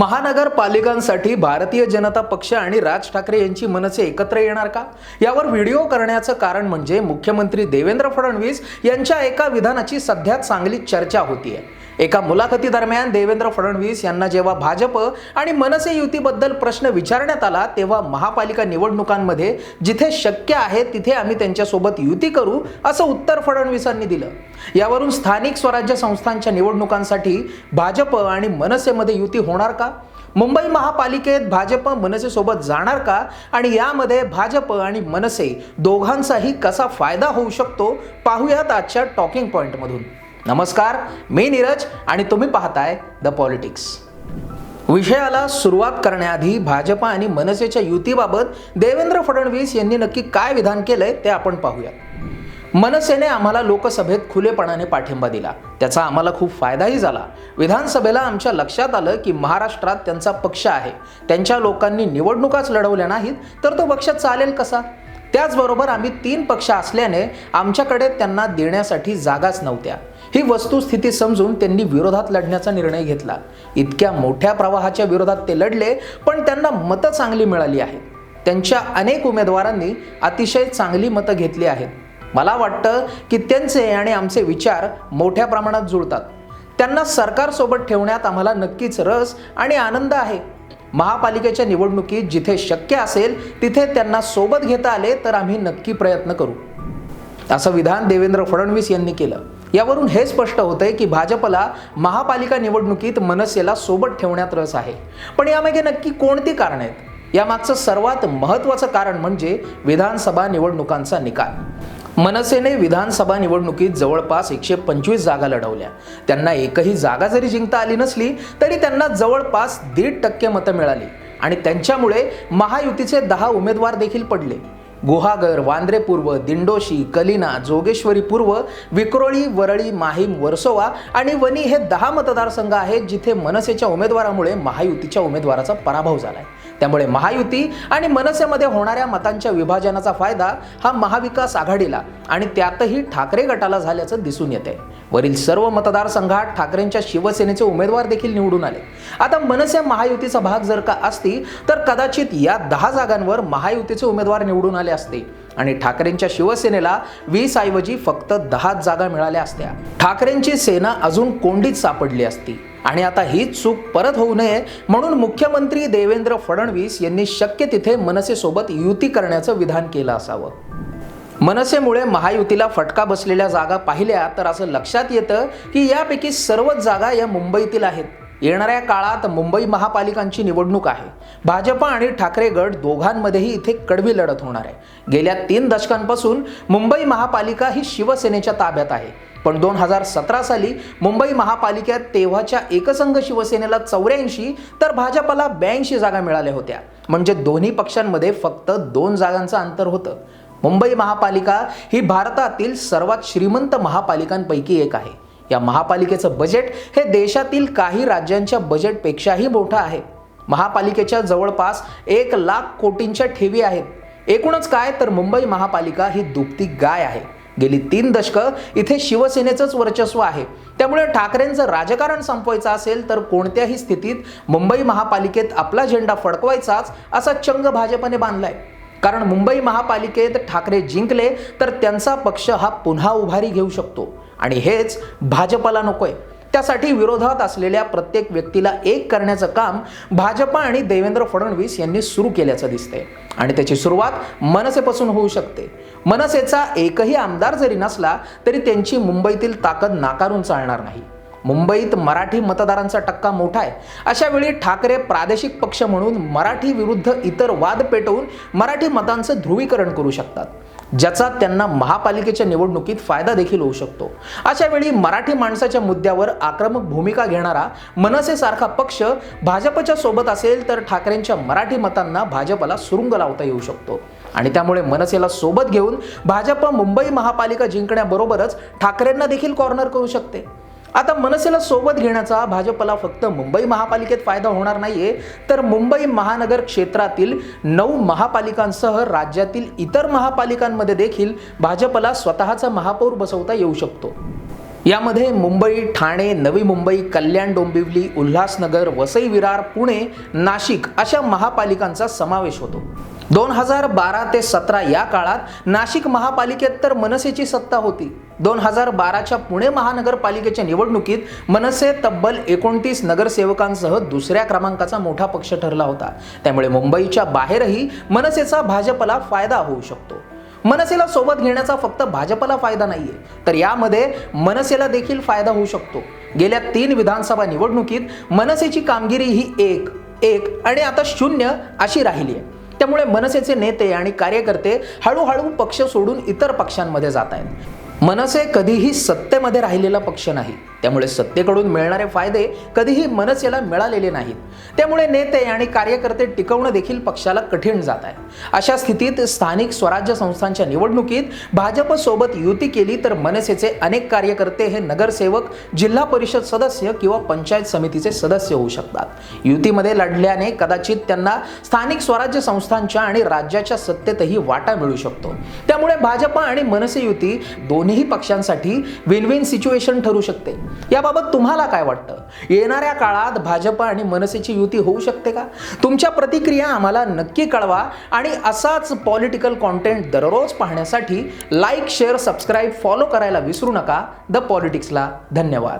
महानगरपालिकांसाठी भारतीय जनता पक्ष आणि राज ठाकरे यांची मनसे एकत्र येणार का? यावर व्हिडिओ करण्याचं कारण म्हणजे मुख्यमंत्री देवेंद्र फडणवीस यांच्या एका विधानाची सध्या चांगली चर्चा होतीये. एका मुलाखतीदरम्यान देवेंद्र फडणवीस यांना जेव्हा भाजप आणि मनसे युतीबद्दल प्रश्न विचारण्यात आला तेव्हा महापालिका निवडणुकांमध्ये जिथे शक्य आहे तिथे आम्ही त्यांच्यासोबत युती करू असं उत्तर फडणवीसांनी दिलं. यावरून स्थानिक स्वराज्य संस्थांच्या निवडणुकांसाठी भाजप आणि मनसेमध्ये युती होणार का? मुंबई महापालिकेत भाजप मनसेसोबत जाणार का? आणि यामध्ये भाजप आणि मनसे दोघांचाही कसा फायदा होऊ शकतो? पाहूयात आजच्या टॉकिंग पॉईंटमधून नमस्कार मी नीरज आणि तुम्ही पाहताय द पॉलिटिक्स विषयाला सुरुवात करण्याआधी भाजपा आणि मनसेच्या युतीबाबत देवेंद्र फडणवीस यांनी नक्की काय विधान केलंय ते आपण पाहूया मनसेने आम्हाला लोकसभेत खुलेपणाने पाठिंबा दिला. त्याचा आम्हाला खूप फायदाही झाला. विधानसभेला आमच्या लक्षात आलं की महाराष्ट्रात त्यांचा पक्ष आहे. त्यांच्या लोकांनी निवडणुकाच लढवल्या नाहीत तर तो पक्ष चालेल कसा? त्याचबरोबर आम्ही तीन पक्ष असल्याने आमच्याकडे त्यांना देण्यासाठी जागाच नव्हत्या. ही वस्तुस्थिती समजून त्यांनी विरोधात लढण्याचा निर्णय घेतला. इतक्या मोठ्या प्रवाहाच्या विरोधात ते लढले पण त्यांना मतं चांगली मिळाली आहेत. त्यांच्या अनेक उमेदवारांनी अतिशय चांगली मतं घेतली आहेत. मला वाटतं की त्यांचे आणि आमचे विचार मोठ्या प्रमाणात जुळतात. त्यांना सरकारसोबत ठेवण्यात आम्हाला नक्कीच रस आणि आनंद आहे. महापालिकेच्या निवडणुकीत जिथे शक्य असेल तिथे त्यांना सोबत घेता आले तर आम्ही नक्की प्रयत्न करू. असं विधान देवेंद्र फडणवीस यांनी केलं. यावरून हे स्पष्ट होतंय की भाजपला महापालिका निवडणुकीत मनसेला सोबत ठेवण्यात रस आहे. पण यामागे नक्की कोणती कारण आहेत? यामागचं सर्वात महत्त्वाचं कारण म्हणजे विधानसभा निवडणुकांचा निकाल. मनसेने विधानसभा निवडणुकीत जवळपास एकशे पंचवीस जागा लढवल्या. त्यांना एकही जागा जरी जिंकता आली नसली तरी त्यांना जवळपास दीड टक्के मतं मिळाली. आणि त्यांच्यामुळे महायुतीचे दहा उमेदवार देखील पडले. गुहागर वांद्रे पूर्व दिंडोशी कलिना जोगेश्वरी पूर्व विक्रोळी वरळी माहीम वर्सोवा आणि वनी हे दहा मतदारसंघ आहेत जिथे मनसेच्या उमेदवारामुळे महायुतीच्या उमेदवाराचा पराभव झालाय. त्यामुळे महायुती आणि मनसेमध्ये होणाऱ्या मतांच्या विभाजनाचा फायदा हा महाविकास आघाडीला आणि त्यातही ठाकरे गटाला झाल्याचं दिसून येते वरील सर्व मतदारसंघात ठाकरेंच्या शिवसेनेचे उमेदवार देखील निवडून आले. आता मनसे महायुतीचा भाग जर का असती तर कदाचित या दहा जागांवर महायुतीचे उमेदवार निवडून आले असते. आणि ठाकरेंच्या शिवसेनेला वीस ऐवजी फक्त दहा जागा मिळाल्या असत्या. ठाकरेंची सेना अजून कोंडीत सापडली असती. आणि आता हीच चूक परत होऊ नये म्हणून मुख्यमंत्री देवेंद्र फडणवीस यांनी शक्य तिथे मनसेसोबत युती करण्याचं विधान केलं असावं. मनसेमुळे महायुतीला फटका बसलेल्या जागा पाहिल्या तर असं लक्षात येतं की यापैकी सर्वच जागा या मुंबईतील आहेत. येणाऱ्या काळात मुंबई महापालिकांची निवडणूक आहे. भाजपा आणि ठाकरे गट दोघांमध्येही इथे कडवी लढत होणार आहे. गेल्या तीन दशकांपासून मुंबई महापालिका ही शिवसेनेच्या ताब्यात आहे. पण दोन हजार सतरा साली मुंबई महापालिकेत तेव्हाच्या एकसंघ शिवसेनेला चौऱ्याऐंशी तर भाजपला ब्याऐंशी जागा मिळाल्या होत्या. म्हणजे दोन्ही पक्षांमध्ये फक्त दोन जागांचं अंतर होतं. मुंबई महापालिका ही भारतातील सर्वात श्रीमंत महापालिकांपैकी एक आहे. या महापालिकेचं बजेट हे देशातील काही राज्यांच्या बजेटपेक्षाही मोठं आहे. महापालिकेच्या जवळपास एक लाख कोटींच्या ठेवी आहेत. एकूणच काय? तर मुंबई महापालिका ही दुभती गाय आहे. गेली तीन दशकं इथे शिवसेनेचंच वर्चस्व आहे. त्यामुळे ठाकरेंचं राजकारण संपवायचं असेल तर कोणत्याही स्थितीत मुंबई महापालिकेत आपला झेंडा फडकवायचाच असा चंग भाजपने बांधलाय. कारण मुंबई महापालिकेत ठाकरे जिंकले तर त्यांचा पक्ष हा पुन्हा उभारी घेऊ शकतो. आणि हेच भाजपला नकोय. त्यासाठी विरोधात असलेल्या प्रत्येक व्यक्तीला एक करण्याचं काम भाजपा आणि देवेंद्र फडणवीस यांनी सुरू केल्याचं दिसतंय. आणि त्याची सुरुवात मनसेपासून होऊ शकते. मनसेचा एकही आमदार जरी नसला तरी त्यांची मुंबईतील ताकद नाकारून चालणार नाही. मुंबईत मराठी मतदारांचा टक्का मोठा आहे. अशा वेळी ठाकरे प्रादेशिक पक्ष म्हणून मराठी विरुद्ध इतर वाद पेटवून मराठी मतांचं ध्रुवीकरण करू शकतात. ज्याचा त्यांना महापालिकेच्या निवडणुकीत फायदा देखील होऊ शकतो. अशा वेळी मराठी माणसाच्या मुद्द्यावर आक्रमक भूमिका घेणारा मनसेसारखा पक्ष भाजपच्या सोबत असेल तर ठाकरेंच्या मराठी मतांना भाजपला सुरुंग लावता येऊ शकतो. आणि त्यामुळे मनसेला सोबत घेऊन भाजप मुंबई महापालिका जिंकण्याबरोबरच ठाकरेंना देखील कॉर्नर करू शकते. आता मनसेला सोबत घेण्याचा भाजपला फक्त मुंबई महापालिकेत फायदा होणार नाहीये तर मुंबई महानगर क्षेत्रातील नऊ महापालिकांसह राज्यातील इतर महापालिकांमध्ये देखील भाजपला स्वतःचा महापौर बसवता येऊ शकतो. यामध्ये मुंबई ठाणे नवी मुंबई कल्याण डोंबिवली उल्हासनगर वसई विरार पुणे नाशिक अशा महापालिकांचा समावेश होतो. दोन हजार बारा ते सतरा या काळात नाशिक महापालिकेत तर मनसेची सत्ता होती. दोन हजार बाराच्या पुणे महानगरपालिकेच्या निवडणुकीत मनसे तब्बल एकोणतीस नगरसेवकांसह दुसऱ्या क्रमांकाचा मोठा पक्ष ठरला होता. त्यामुळे मुंबईच्या बाहेरही मनसेचा भाजपला फायदा होऊ शकतो. मनसेला सोबत घेण्याचा फक्त भाजपला फायदा नाहीये तर यामध्ये मनसेला देखील फायदा होऊ शकतो. गेल्या तीन विधानसभा निवडणुकीत मनसेची कामगिरी ही एक एक आणि आता शून्य अशी राहिली आहे त्यामुळे मनसेचे नेते आणि कार्यकर्ते हळूहळू पक्ष सोडून इतर पक्षांमध्ये जात आहेत. मनसे कधीही सत्तेमध्ये राहिलेला पक्ष नाही. त्यामुळे सत्तेकडून मिळणारे फायदे कधीही मनसेला मिळालेले नाहीत. त्यामुळे नेते आणि कार्यकर्ते टिकवणं देखील पक्षाला कठीण जात आहे. अशा स्थितीत स्थानिक स्वराज्य संस्थांच्या निवडणुकीत भाजपसोबत युती केली तर मनसेचे अनेक कार्यकर्ते हे नगरसेवक जिल्हा परिषद सदस्य किंवा पंचायत समितीचे सदस्य होऊ शकतात. युतीमध्ये लढल्याने कदाचित त्यांना स्थानिक स्वराज्य संस्थांच्या आणि राज्याच्या सत्तेतही वाटा मिळू शकतो. त्यामुळे भाजप आणि मनसे युती दोन्ही पक्षांसाठी विन विन सिच्युएशन ठरू शकते. याबाबत तुम्हाला काय वाटतं? येणाऱ्या काळात भाजप आणि मनसेची युती होऊ शकते का? तुमच्या प्रतिक्रिया आम्हाला नक्की कळवा आणि असाच पॉलिटिकल कॉन्टेंट दररोज पाहण्यासाठी लाईक शेअर सबस्क्राईब फॉलो करायला विसरू नका. द पॉलिटिक्सला धन्यवाद.